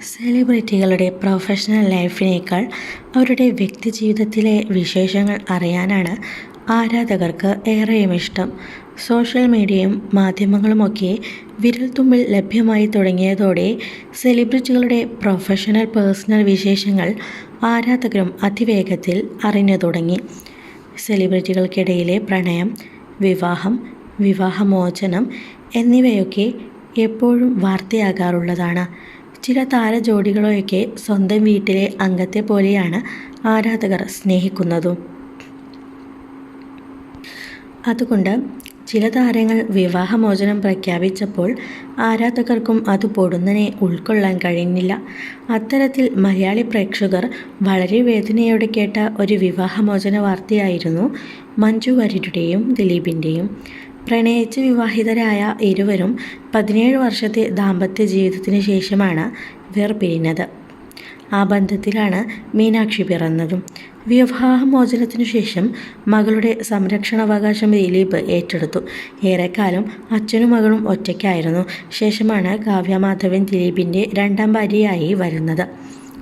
സെലിബ്രിറ്റികളുടെ professional ലൈഫിനേക്കാൾ അവരുടെ വ്യക്തി ജീവിതത്തിലെ വിശേഷങ്ങൾ അറിയാനാണ് ആരാധകർക്ക് ഏറെയും ഇഷ്ടം. സോഷ്യൽ മീഡിയയും മാധ്യമങ്ങളുമൊക്കെ വിരൽത്തുമ്പിൽ ലഭ്യമായി തുടങ്ങിയതോടെ സെലിബ്രിറ്റികളുടെ പ്രൊഫഷണൽ, പേഴ്സണൽ വിശേഷങ്ങൾ ആരാധകരും അതിവേഗത്തിൽ അറിഞ്ഞു തുടങ്ങി. സെലിബ്രിറ്റികൾക്കിടയിലെ പ്രണയം, വിവാഹം, വിവാഹമോചനം എന്നിവയൊക്കെ എപ്പോഴും വാർത്തയാകാറുള്ളതാണ്. ചില താരജോഡികളെയൊക്കെ സ്വന്തം വീട്ടിലെ അംഗത്തെ പോലെയാണ് ആരാധകർ സ്നേഹിക്കുന്നതും. അതുകൊണ്ട് ചില താരങ്ങൾ വിവാഹമോചനം പ്രഖ്യാപിച്ചപ്പോൾ ആരാധകർക്കും അത് പൊടുന്നനെ ഉൾക്കൊള്ളാൻ കഴിഞ്ഞില്ല. അത്തരത്തിൽ മലയാളി പ്രേക്ഷകർ വളരെ വേദനയോടെ കേട്ട ഒരു വിവാഹമോചന വാർത്തയായിരുന്നു മഞ്ജു വാര്യരുടെയും ദിലീപിന്റെയും. പ്രണയിച്ച് വിവാഹിതരായ ഇരുവരും പതിനേഴ് വർഷത്തെ ദാമ്പത്യ ജീവിതത്തിന് ശേഷമാണ് വേർപിരിഞ്ഞത്. ആ ബന്ധത്തിലാണ് മീനാക്ഷി പിറന്നതും. വിവാഹമോചനത്തിനു ശേഷം മകളുടെ സംരക്ഷണാവകാശം ദിലീപ് ഏറ്റെടുത്തു. ഏറെക്കാലം അച്ഛനും മകളും ഒറ്റയ്ക്കായിരുന്നു. ശേഷമാണ് കാവ്യ മാധവൻ ദിലീപിന്റെ രണ്ടാം ഭാര്യയായി വരുന്നത്.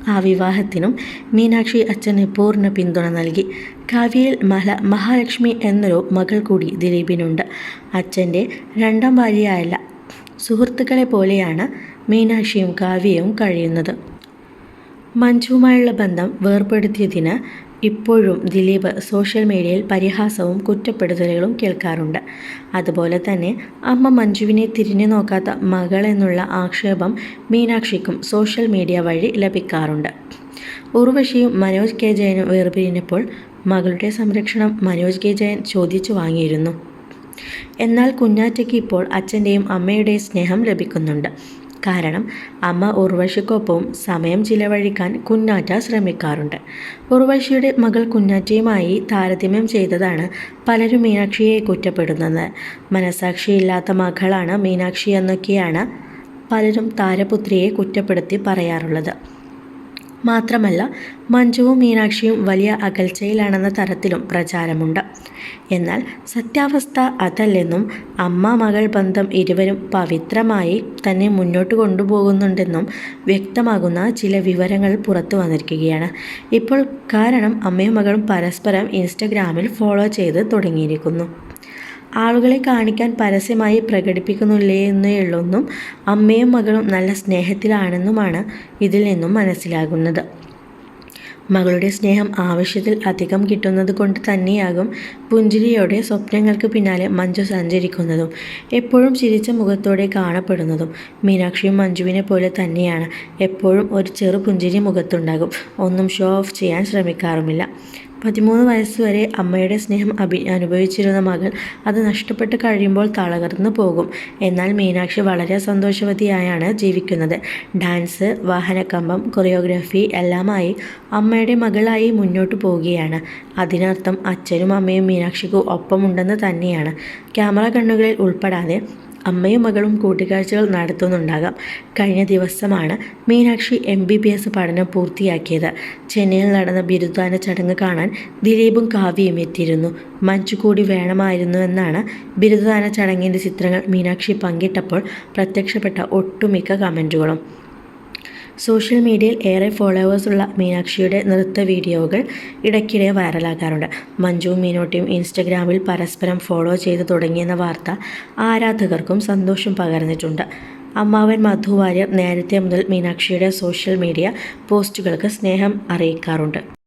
ആ വിവാഹത്തിനും മീനാക്ഷി അച്ഛന് പൂർണ പിന്തുണ നൽകി. കാവ്യയിൽ മഹാലക്ഷ്മി എന്നൊരു മകൾ കൂടി ദിലീപിനുണ്ട്. അച്ഛന്റെ രണ്ടാം ഭാര്യയല്ല, സുഹൃത്തുക്കളെപ്പോലെയാണ് മീനാക്ഷിയും കാവ്യയും കഴിയുന്നത്. മഞ്ജുവുമായുള്ള ബന്ധം വേർപെടുത്തിയതിന് ഇപ്പോഴും ദിലീപ് സോഷ്യൽ മീഡിയയിൽ പരിഹാസവും കുറ്റപ്പെടുത്തലുകളും കേൾക്കാറുണ്ട്. അതുപോലെ തന്നെ അമ്മ മഞ്ജുവിനെ തിരിഞ്ഞു നോക്കാത്ത മകളെന്നുള്ള ആക്ഷേപം മീനാക്ഷിക്കും സോഷ്യൽ മീഡിയ വഴി ലഭിക്കാറുണ്ട്. ഉർവശിയും മനോജ് കെ ജയനും വേർപിരിഞ്ഞപ്പോൾ മകളുടെ സംരക്ഷണം മനോജ് കെ ജയൻ ചോദിച്ചു വാങ്ങിയിരുന്നു. എന്നാൽ കുഞ്ഞാറ്റയ്ക്ക് ഇപ്പോൾ അച്ഛന്റെയും അമ്മയുടെയും സ്നേഹം ലഭിക്കുന്നുണ്ട്. കാരണം അമ്മ ഉർവശിക്കൊപ്പവും സമയം ചിലവഴിക്കാൻ കുഞ്ഞാറ്റ ശ്രമിക്കാറുണ്ട്. ഉർവശിയുടെ മകൾ കുഞ്ഞാറ്റയുമായി താരതമ്യം ചെയ്തതാണ് പലരും മീനാക്ഷിയെ കുറ്റപ്പെടുന്നത് മനസാക്ഷിയില്ലാത്ത മകളാണ് മീനാക്ഷി എന്നൊക്കെയാണ് പലരും താരപുത്രിയെ കുറ്റപ്പെടുത്തി പറയാറുള്ളത്. മാത്രമല്ല മഞ്ജുവും മീനാക്ഷിയും വലിയ അകൽച്ചയിലാണെന്ന തരത്തിലും പ്രചാരമുണ്ട്. എന്നാൽ സത്യാവസ്ഥ അതല്ലെന്നും അമ്മ-മകൾ ബന്ധം ഇരുവരും പവിത്രമായി തന്നെ മുന്നോട്ട് കൊണ്ടുപോകുന്നുണ്ടെന്നും വ്യക്തമാകുന്ന ചില വിവരങ്ങൾ പുറത്തു വന്നിരിക്കുകയാണ് ഇപ്പോൾ. കാരണം അമ്മയും മകളും പരസ്പരം ഇൻസ്റ്റഗ്രാമിൽ ഫോളോ ചെയ്ത് തുടങ്ങിയിരിക്കുന്നു. ആളുകളെ കാണിക്കാൻ പരസ്യമായി പ്രകടിപ്പിക്കുന്നില്ലേ എന്നേ ഉള്ളൊന്നും അമ്മയും മകളും നല്ല സ്നേഹത്തിലാണെന്നുമാണ് ഇതിൽ നിന്നും മനസ്സിലാകുന്നത്. മകളുടെ സ്നേഹം ആവശ്യത്തിൽ അധികം കിട്ടുന്നത് കൊണ്ട് തന്നെയാകും പുഞ്ചിരിയോടെ സ്വപ്നങ്ങൾക്ക് പിന്നാലെ മഞ്ജു സഞ്ചരിക്കുന്നതും എപ്പോഴും ചിരിച്ച മുഖത്തോടെ കാണപ്പെടുന്നതും. മീനാക്ഷിയും മഞ്ജുവിനെ പോലെ തന്നെയാണ്. എപ്പോഴും ഒരു ചെറു പുഞ്ചിരി മുഖത്തുണ്ടാകും. ഒന്നും ഷോ ഓഫ് ചെയ്യാൻ ശ്രമിക്കാറുമില്ല. പതിമൂന്ന് വയസ്സുവരെ അമ്മയുടെ സ്നേഹം അഭി അനുഭവിച്ചിരുന്ന മകൾ അത് നഷ്ടപ്പെട്ട് കഴിയുമ്പോൾ തളകർന്നു പോകും. എന്നാൽ മീനാക്ഷി വളരെ സന്തോഷവതിയായാണ് ജീവിക്കുന്നത്. ഡാൻസ്, വാഹനക്കമ്പം, കൊറിയോഗ്രഫി എല്ലാമായി അമ്മയുടെ മകളായി മുന്നോട്ട് പോവുകയാണ് അതിനർത്ഥം അച്ഛനും അമ്മയും മീനാക്ഷിക്ക് ഒപ്പമുണ്ടെന്ന് തന്നെയാണ്. ക്യാമറ കണ്ണുകളിൽ ഉൾപ്പെടാതെ അമ്മയും മകളും കൂട്ടിക്കാഴ്ചകൾ നടത്തുന്നുണ്ടാകാം. കഴിഞ്ഞ ദിവസമാണ് Meenakshi M B B S പഠനം പൂർത്തിയാക്കിയത്. ചെന്നൈയിൽ നടന്ന ബിരുദാന ചടങ്ങ് കാണാൻ ദിലീപും കാവ്യയും എത്തിയിരുന്നു. മഞ്ജു കൂടി വേണമായിരുന്നുവെന്നാണ് ബിരുദദാന ചടങ്ങിന്റെ ചിത്രങ്ങൾ മീനാക്ഷി പങ്കിട്ടപ്പോൾ പ്രത്യക്ഷപ്പെട്ട ഒട്ടുമിക്ക കമന്റുകളും. സോഷ്യൽ മീഡിയയിൽ ഏറെ ഫോളോവേഴ്സുള്ള മീനാക്ഷിയുടെ നൃത്ത വീഡിയോകൾ ഇടയ്ക്കിടെ വൈറലാകാറുണ്ട്. മഞ്ജുവും മീനോട്ടിയും ഇൻസ്റ്റഗ്രാമിൽ പരസ്പരം ഫോളോ ചെയ്തു തുടങ്ങിയെന്ന വാർത്ത ആരാധകർക്കും സന്തോഷം പകർന്നിട്ടുണ്ട്. അമ്മാവൻ മധു വാര്യർ നേരത്തെ മുതൽ മീനാക്ഷിയുടെ സോഷ്യൽ മീഡിയ പോസ്റ്റുകൾക്ക് സ്നേഹം അറിയിക്കാറുണ്ട്.